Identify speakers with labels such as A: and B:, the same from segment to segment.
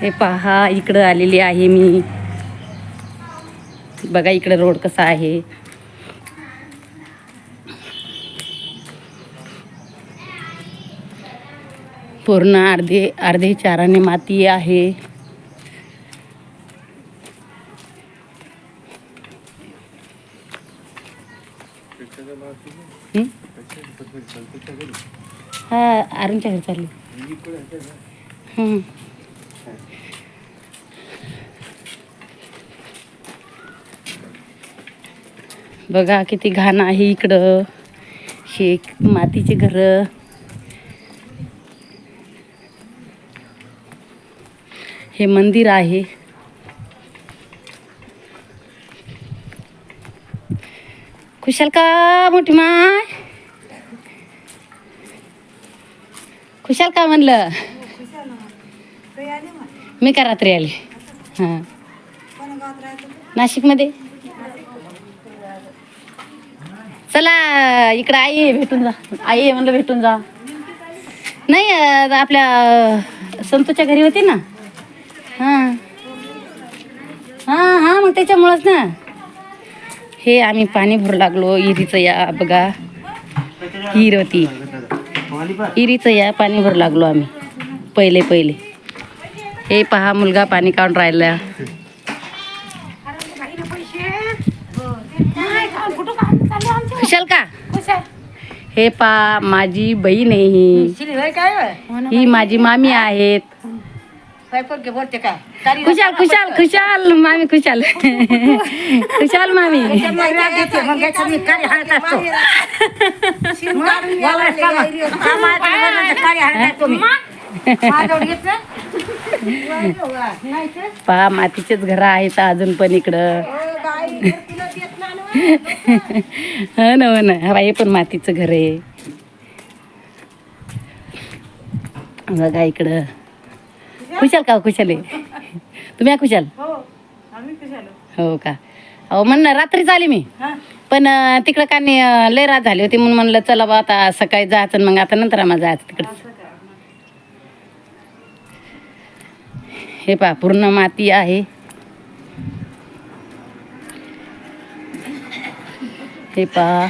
A: हे पहा इकडं आलेली आहे मी. बघा इकडं रोड कसा आहे. पूर्ण अर्धे अर्धे चाराने माती आहे. हा? अरुणच्या घरी चालली. बघा किती घाण आहे इकडं. हे मातीचे घर. हे मंदिर आहे. खुशाल का मोठी माय? खुशाल का म्हणलं? मी का रात्री आले? हां. नाशिकमध्ये? चला इकडं आई भेटून जा. आई म्हणलं भेटून जा. नाही आपल्या संतूच्या घरी होती ना? हां. हां हां मग त्याच्यामुळंच ना. हे आम्ही पाणी भरू लागलो इरीचं या बघा. हिर होती. इरीचं या पाणी भरू लागलो आम्ही. पहिले पहिले. हे पहा मुलगा पाणी काढून राहिला. खुशाल का? हे पा माझी बहीण आहे ही. ही माझी मामी आहेत. खुशाल खुशाल खुशाल मामी खुशाल. खुशाल मामी? पहा मातीचेच घर आहेत अजून पण इकडं. हो ना हो ना. हा हे पण मातीचं घर आहे. बघा इकडं. खुशाल का खुशाल आहे. तुम्ही खुशाल? हो का? अहो म्हण ना रात्रीच आले मी. पण तिकडं का नाही लय रात झाली होती. म्हणून म्हणलं चला बा आता सकाळी जायचं मग आता नंतर आम्हाला जायचं तिकडं. हे पहा पूर्ण माती आहे. हे पहा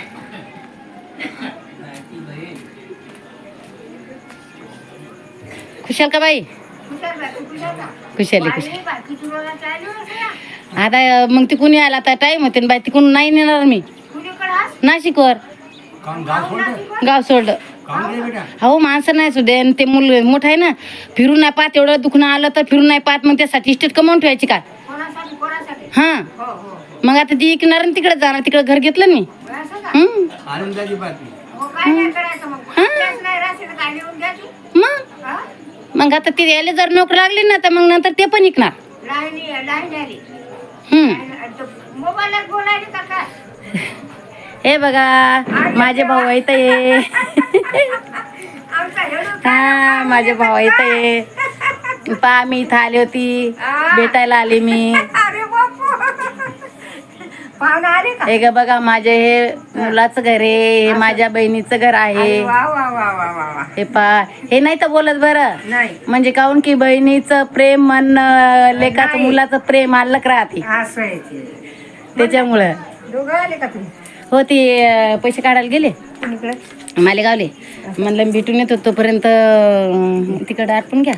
A: खुशाल का बाई खुशाली खुशाल आता मग तिकून यायला आता टाईम होते ना बाई तिकून नाही नेणार मी नाशिकवर गाव सोडलं हो माणसं नाही सुद्धा आणि ते मुल मोठं आहे ना फिरून नाही पाहत एवढं दुखणं आलं तर फिरून नाही पाहत मग त्यासाठी इस्टेट कमावून ठेवायची का हां मग आता ती इकणार आणि तिकडे जाणार तिकडे घर घेतलं मी.
B: आनंदाची बातमी.
A: मग. मग? आता ते यायला जर नोकरी लागली ना तर मग नंतर ते पण इकणार हं. बघा माझे भाऊ आहेत ये. हा माझे भाऊ आहेत ये. पा मी इथं आली होती. भेटायला आली मी.
C: पाहुणा आले का?
A: हे ग बघा माझे हे मुलाचं घर आहे हे माझ्या बहिणीचं घर आहे.
C: अरे वा वा वा वा वा वा.
A: हे पा हे नाही तर बोलत बरं.
C: नाही.
A: म्हणजे काहून की बहिणीचं प्रेम मन लेखाचं
C: नाही.
A: मुलाचं प्रेम आलक राहते.
C: असं आहे ते.
A: त्याच्यामुळं.
C: दोघं आले का तुम्ही?
A: हो ते अं, पैसे काढायला गेले?
C: कुणीकडे
A: मालेगावले. म्हणलं भेटून येतो तोपर्यंत तिकडं आटपून घ्या.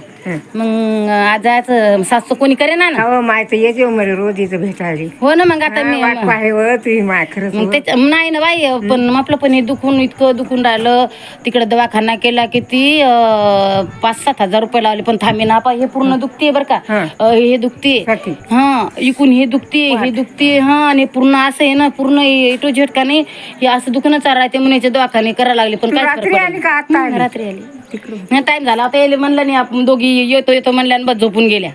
A: मग आज जायचं सासू कोणी करे ना
C: हो माय तर येते हो मला रोज इथं भेटायली.
A: हो ना मग आता मी
C: वाट पाहे व तुम्ही माय खरंच
A: मग
C: हो.
A: त्याच्या नाही ना बाई पण आपलं पण हे दुखून इतकं दुखून राहिलं. तिकडे दवाखाना केला किती पाच सात हजार रुपये लावले. पण थांबे ना हे पूर्ण दुखते बरं का?
C: हं.
A: हे दुखते. हा इकून हे दुखते हे दुखते हा आणि पूर्ण असं आहे ना पूर्ण एटो झेट का नाही हे असं दुखणं चालू राहते म्हणून याचे दवाखाने करायला लागले. पण
C: तू
A: काय
C: रात्री आली का आता आली?
A: रात्री आली.
C: तिकडून.
A: टाइम झाला. आता यायला म्हणलं नाही आपण दोघी येतो येतो म्हणल्या आणि बस झोपून गेल्या.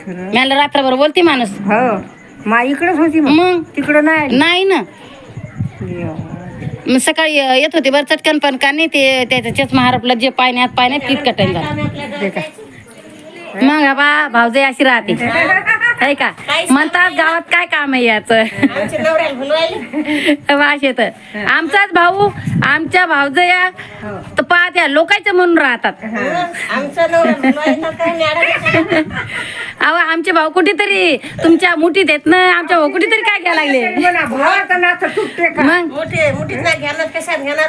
C: खरं.
A: रात्रभर बोलते माणूस.
C: हो. मा इकडंच होती मग.
A: मग?
C: तिकडं नाही आली.
A: नाही ना.
C: देवा.
A: मग सकाळी अ, येत होते बरं चटकन पण का नाही ते त्याच्या चष्मा हरपला जे पाण्यात पाण्यात तितका टाइम झाला.
C: का?
A: मग बा भावजाई अशी राहते. आहे का? म्हणतात गावात काय काम आहे याचं? वास येत. आमचाच भाऊ आमच्या भाऊजया तर पाहत्या लोकांच्या म्हणून राहतात. अहो आमचे भाऊ कुठेतरी तुमच्या मुठीत येत ना? आमच्या भाऊ कुठेतरी काय घ्यायला लागले? मग?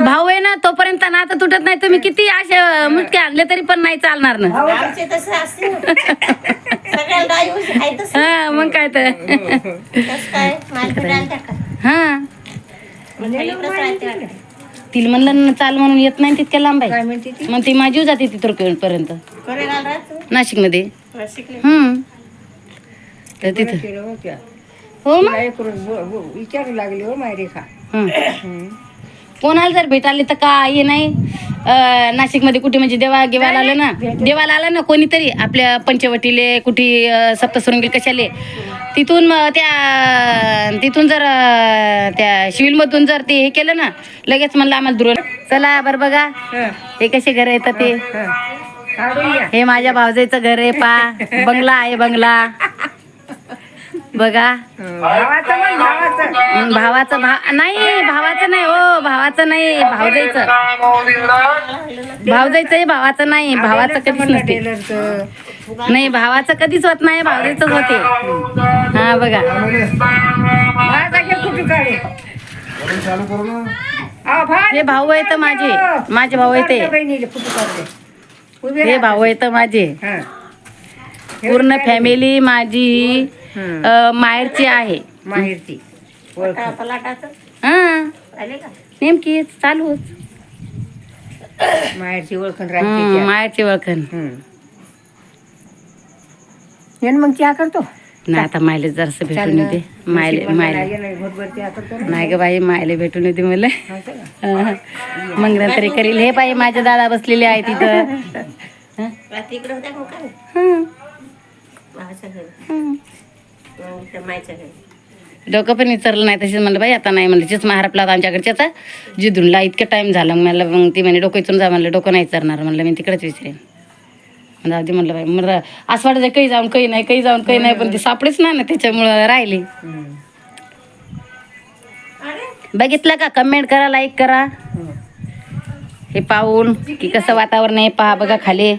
A: भाऊ तोपर्यंत नातं तुटत नाही तुम्ही किती असे मुटके आणले तरी पण नाही चालणार ना. हा मग काय तर. हा. तिला म्हणलं ना चाल म्हणून येत नाही तितक्या लांब
C: काय
A: आहे
C: म्हणते ती?
A: मग ती माझी जाते तिथं पर्यंत नाशिकमध्ये हम्म. तर तिथं.
C: केलं होत्या
A: हो मग?
C: ब- विचारू लागले हो माय रेखा
A: हं. कोणाला जर भेटाले तर काय नाही. नाशिकमध्ये कुठे म्हणजे देवा गेवाला आलं ना देवाला आलं ना कोणीतरी आपल्या पंचवटीले कुठे अं, सप्तशृंगी कशाले. तिथून त्या तिथून जर त्या सिव्हिलमधून जर ते हे केलं ना लगेच म्हणलं आम्हाला दुर चला बरं बघा.
C: हं,
A: हे कसे घर येतात ते.
C: हं.
A: हे. माझ्या भावजाईचं घर आहे पा. बंगला आहे बंगला. बघा.
C: हं, भावाचं म्हण भावाचं.
A: मग भावाचं भा नाही भावाचं नाही हो भावाचं नाही भावजाईचं भावजाईचं आहे भावाचं नाही भावाचं कधीच नसते
C: टेलरचं
A: नाही भावाचं कधीच होत नाही भावजाईचंच होते. हा बघा.
C: माझा घे कुठे काढे अहो, भात
A: हे भाऊ आहेत माझे. माझे भाऊ आहेत ते.
C: बहिणीला कुठे काढले उभे
A: हे
C: राहा.
A: भाऊ आहेत माझे.
C: हं.
A: पूर्ण फॅमिली माझी
C: हं.
A: अं, माहेरची आहे.
C: माहेरची. ओळख
A: हा. नेमकी चालूच
C: माहेरची ओळखण
A: हं,
C: राहते
A: माहेरची ओळखण.
C: यानं मग त्या करतो.
A: नाही आता मायले जरासं भेटून येते मायले मायले
C: करतो ना.
A: नाही ग बाई मायले भेटून येते मला
C: का?
A: हं. मग नंतर करील. हे बाई माझे दादा बसलेले आहे तिथं. हं. हं. डोकं पण विचारलं नाही तशीच म्हणलं बाई आता नाही म्हणलं. तेच महारापला आमच्याकडच्याचा जिथूनला इतकं टाइम झाला. मग मला मग ती म्हणे डोकं इथून जा. म्हणलं डोकं नाही विचारणार. म्हणलं मी तिकडेच विचारेन. जाऊ दे म्हणलं बाई. मला असं वाटायचं काही जाऊन काही नाही काही जाऊन काही नाही पण ती सापडेच ना ना त्याच्यामुळं राहिली. बघितलं का? कमेंट करा लाईक करा.
C: हे
A: पाहून की कसं वातावरण आहे पहा बघा खाली.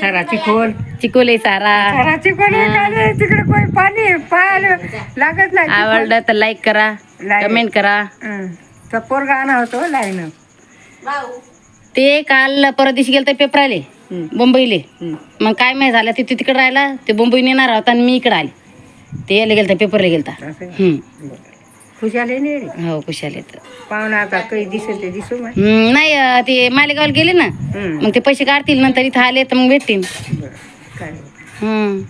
C: सराची खोल.
A: चिकोले सारा.
C: सराची खोल हे. खाली तिकडे कोणी पाणी पाहायला लागत नाही.
A: आवडलं तर लाईक करा. कमेंट करा.
C: तर पोरगा आणा होतो लाईन
A: ते काल परवा दिवशी गेलं तर पेपर आले. मुंबईले. मग काय माहिती झालं ते तिकडे राहिला ते मुंबईने येणार होता आणि मी इकडे आले. ते यायला गेलता पेपरला गेलता.
C: खुशाल आहे ना रे
A: हो
C: पाहुणा आता काही दिसेल ते दिसू मग
A: नाही अं, ते मालेगावला गेले ना. मग ते पैसे काढतील नंतर इथं आले तर मग भेटतील
C: बरं. काय
A: हम्म.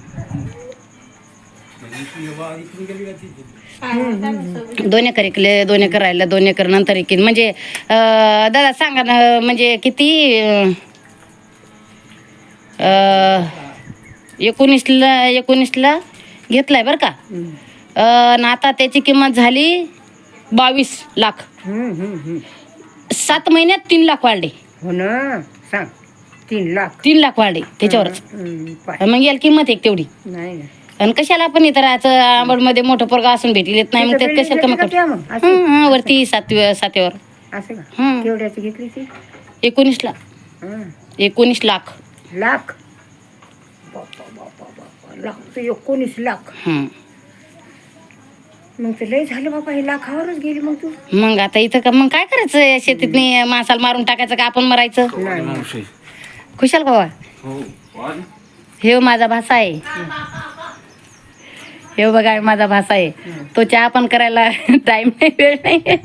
A: दोन एकर इकले दोन एकर राहिलं दोन एकर नंतर इकीन म्हणजे अं, दादा सांगा ना म्हणजे किती अं, अं, एकोणीसला एकोणीसला घेतलाय बरं का. अं, आणि आता त्याची किंमत झाली बावीस लाख. सात महिन्यात तीन लाख वाढले.
C: हो ना? सांग. तीन लाख.
A: तीन लाख वाढले त्याच्यावरच.
C: पाय
A: मग याला किंमत एक तेवढी.
C: नाही ना.
A: आणि कशाला आपण इथं राहायचं आंबडमध्ये मोठं पोरगा असून भेटील येत नाही मग त्यात
C: तिथं
A: कशाला कमी करतो
C: घेतली का मग? अशी?
A: वरती सातव्या सातव्यावर.
C: असं का. केवढ्याची घेतली ती?
A: एकोणीसला
C: हं.
A: एकोणीस लाख.
C: लाख? बापा, बापा, बापा. लाख एकोणीस लाख. मग ते लय झालं बाबा हे लाखावरच गेली मग तू.
A: मग आता इथं का मग काय करायचं? शेतीत माणसाला मारून टाकायचं का आपण मरायचं?
C: नाही.
A: खुशाल बाबा हे माझा भाषा आहे. हे बघा हे माझा भाषा आहे. तो चहा पण करायला टाइम नाही वेळ नाही.